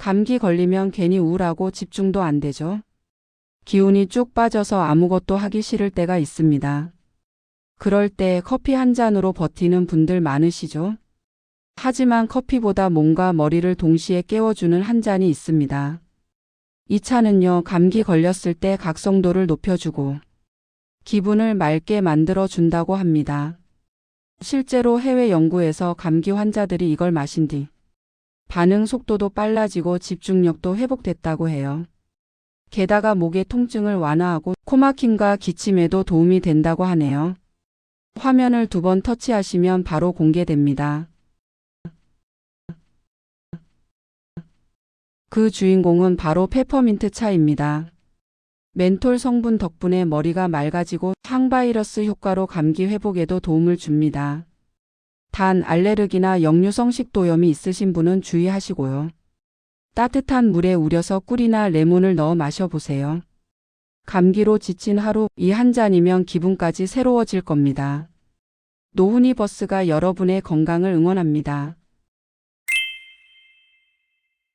감기 걸리면 괜히 우울하고 집중도 안 되죠. 기운이 쭉 빠져서 아무것도 하기 싫을 때가 있습니다. 그럴 때 커피 한 잔으로 버티는 분들 많으시죠? 하지만 커피보다 몸과 머리를 동시에 깨워주는 한 잔이 있습니다. 이 차는요, 감기 걸렸을 때 각성도를 높여주고 기분을 맑게 만들어 준다고 합니다. 실제로 해외 연구에서 감기 환자들이 이걸 마신 뒤 반응 속도도 빨라지고 집중력도 회복됐다고 해요. 게다가 목의 통증을 완화하고 코막힘과 기침에도 도움이 된다고 하네요. 화면을 두 번 터치하시면 바로 공개됩니다. 그 주인공은 바로 페퍼민트 차입니다. 멘톨 성분 덕분에 머리가 맑아지고 항바이러스 효과로 감기 회복에도 도움을 줍니다. 단 알레르기나 역류성 식도염이 있으신 분은 주의하시고요. 따뜻한 물에 우려서 꿀이나 레몬을 넣어 마셔보세요. 감기로 지친 하루 이 한 잔이면 기분까지 새로워질 겁니다. 노후니 버스가 여러분의 건강을 응원합니다.